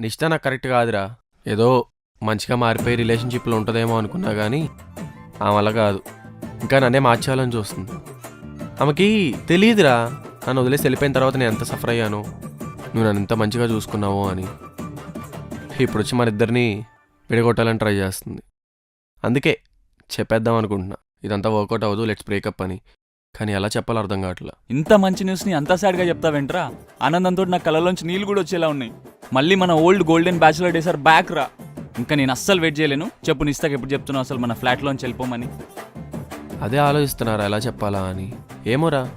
నిష్ట నాకు కరెక్ట్ కాదురా. ఏదో మంచిగా మారిపోయి రిలేషన్షిప్లో ఉంటుందేమో అనుకున్నా కానీ ఆమె వల్ల కాదు. ఇంకా నన్నే మార్చాలని చూస్తుంది. ఆమెకి తెలియదురా నన్ను వదిలేసి వెళ్ళిపోయిన తర్వాత నేను ఎంత సఫర్ అయ్యాను. నువ్వు నన్ను ఎంత మంచిగా చూసుకున్నావో అని. ఇప్పుడు వచ్చి మన ఇద్దరిని విడగొట్టాలని ట్రై చేస్తుంది. అందుకే చెప్పేద్దాం అనుకుంటున్నా. ఇదంతా వర్కౌట్ అవ్వదు లెట్స్ బ్రేకప్ అని. కానీ ఎలా చెప్పాలో అర్థం కావట్లా. ఇంత మంచి న్యూస్ని అంత సాడ్గా చెప్తావేంట్రా? ఆనందంతో నా కళ్ళలోంచి నీళ్ళు కూడా వచ్చేలా ఉన్నాయి. మళ్ళీ మన old golden bachelor days are back రా. ఇంకా నేను అస్సలు వెయిట్ చేయలేను. చెప్పు నిస్తాకి ఎప్పుడు చెప్తున్నావు అసలు మన ఫ్లాట్లోంచి వెళ్ళిపోమని. అదే ఆలోచిస్తున్నారా ఎలా చెప్పాలా అని. ఏమోరా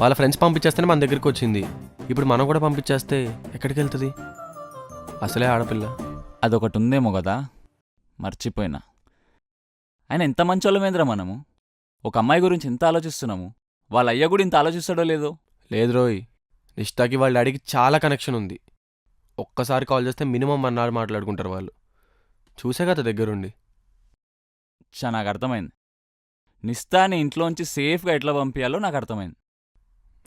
వాళ్ళ ఫ్రెండ్స్ పంపించేస్తేనే మన దగ్గరికి వచ్చింది. ఇప్పుడు మనం కూడా పంపించేస్తే ఎక్కడికి వెళ్తుంది? అసలే ఆడపిల్ల. అదొకటి ఉందేమో కదా. మర్చిపోయినా. ఆయన ఎంత మంచోళ్ళమేంద్రా మనము? ఒక అమ్మాయి గురించి ఇంత ఆలోచిస్తున్నాము? వాళ్ళ అయ్య కూడా ఇంత ఆలోచిస్తాడో లేదో? లేదు రోయ్ నిష్ఠాకి వాళ్ళ డాడీకి చాలా కనెక్షన్ ఉంది. ఒక్కసారి కాల్ చేస్తే మినిమం అన్నాడు మాట్లాడుకుంటారు వాళ్ళు. చూసే కదా దగ్గరుండి. చా నాకు అర్థమైంది. నిస్తాని ఇంట్లోంచి సేఫ్గా ఎట్లా పంపించాలో నాకు అర్థమైంది.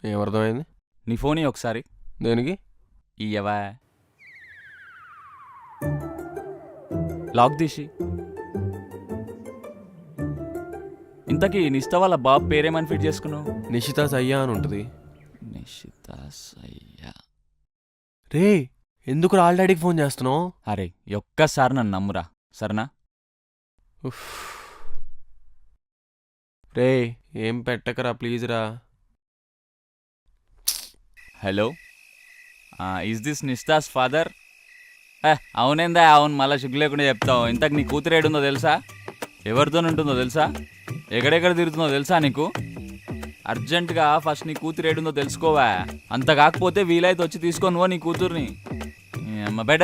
ఏమర్థమైంది? నీ ఫోన్ ఇయ్యి ఒకసారి. దేనికి? ఇయ్యవా? లాక్ తీసి. ఇంతకీ నిస్తా వాళ్ళ బాబు పేరేమని ఫిట్ చేసుకున్నావు? నిషిత సయ్యా అని ఉంటుంది. నిషిత సయ్య రే ఎందుకు వాళ్ళ డాడీకి ఫోన్ చేస్తున్నావు? అరే ఒక్కసారి నన్ను నమ్మురా సరేనా? రే ఏం పెట్టకరా ప్లీజ్ రా. Hello? Is this Nistha's father ఏ అవునేందా అవును మళ్ళీ సిగ్గు లేకుండా చెప్తావు. ఇంతకు నీ కూతురు ఏడుందో తెలుసా? ఎవరితో ఉంటుందో తెలుసా? ఎక్కడెక్కడ తిరుగుతుందో తెలుసా నీకు? అర్జెంటుగా ఫస్ట్ నీ కూతురు ఏడుందో తెలుసుకోవా? అంత కాకపోతే వీలైతే వచ్చి తీసుకొని పో నీ కూతుర్ని. అమ్మ. బెడ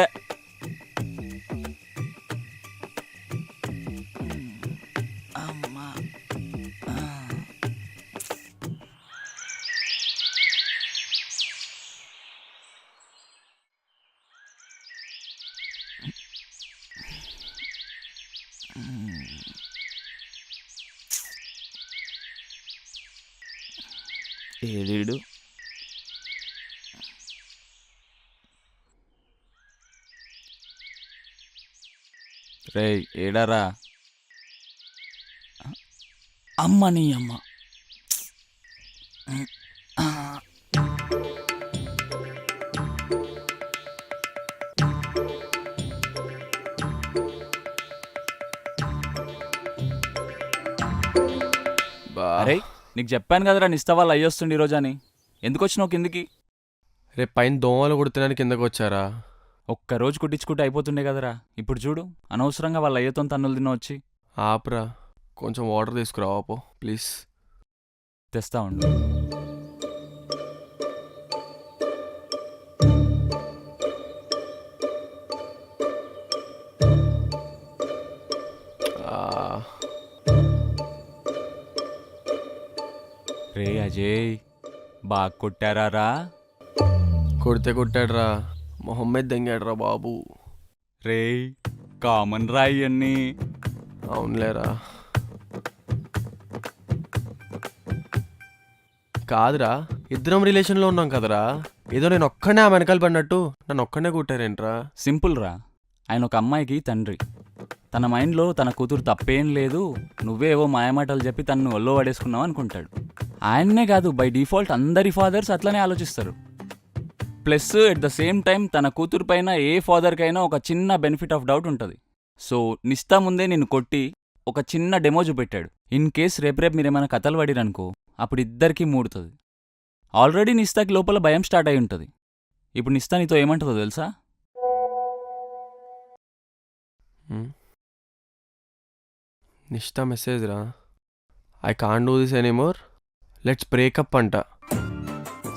ఏడీడు రే ఏడారా? అమ్మ నీ అమ్మ. బా. అరే నీకు చెప్పాను కదరా నిస్తా వాళ్ళు అయ్యొస్తుండి ఈరోజు అని. ఎందుకు వచ్చినావు కిందికి? రే పైన దోమలు కుడుతున్నాను కిందకు వచ్చారా ఒక్క రోజు కుట్టించుకుంటే అయిపోతుండే కదరా. ఇప్పుడు చూడు అనవసరంగా వాళ్ళ అయ్యతో తన్నులు తిన్న వచ్చి. ఆపురా. కొంచెం వాటర్ తీసుకురావా పో ప్లీజ్. తెస్తా ఉండు. రే అజయ్ బాగా కొట్టారా రా? కొడితే మొహమ్మద్ దెంగాడురా బాబు. రే కామన్ రా ఇవన్నీ అవునులేరా. కాదురా ఇద్దరం రిలేషన్లో ఉన్నాం కదరా. ఏదో నేను ఒక్కనే ఆ వెనకాల పడినట్టు నన్ను ఒక్కనే కుట్టారేంట్రా? సింపుల్ రా. ఆయన ఒక అమ్మాయికి తండ్రి. తన మైండ్లో తన కూతురు తప్పేం లేదు నువ్వేవో మాయమాటలు చెప్పి తన్ను ఒళ్ళో పడేసుకున్నావు అనుకుంటాడు. ఆయన్నే కాదు బై డిఫాల్ట్ అందరి ఫాదర్స్ అట్లనే ఆలోచిస్తారు. Plus at the same time తన కూతురు పైన ఏ ఫాదర్కైనా ఒక చిన్న బెనిఫిట్ ఆఫ్ డౌట్ ఉంటుంది. సో నిస్తా ముందే నిన్ను కొట్టి ఒక చిన్న డెమో చూపెట్టాడు ఇన్ కేస్ రేపు రేపు మీరేమైనా కథలు పడిరనుకో అప్పుడు ఇద్దరికీ మూడుతుంది. ఆల్రెడీ నిస్తాకి లోపల భయం స్టార్ట్ అయి ఉంటుంది. ఇప్పుడు నిస్తా నీతో ఏమంటుందో తెలుసా? హ్మ్. నిష్ఠా మెసేజ్ రా. I can do this anymore let's breakup అంట.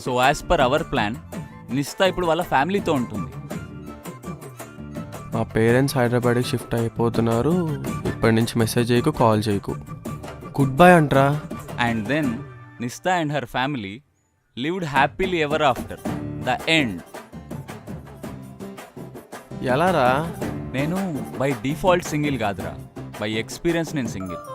So as per our plan Nistha ఇప్పుడు వాళ్ళ ఫ్యామిలీతో ఉంటుంది. మా పేరెంట్స్ హైదరాబాద్కి షిఫ్ట్ అయిపోతున్నారు. ఇప్పటి నుంచి మెసేజ్ చేయకు కాల్ చేయకు. Good bye అంట్రా. And then Nistha and her family lived happily ever after. The end. ఎలా రా? నేను బై డిఫాల్ట్ సింగిల్ కాదురా. బై ఎక్స్పీరియన్స్ నేను సింగిల్.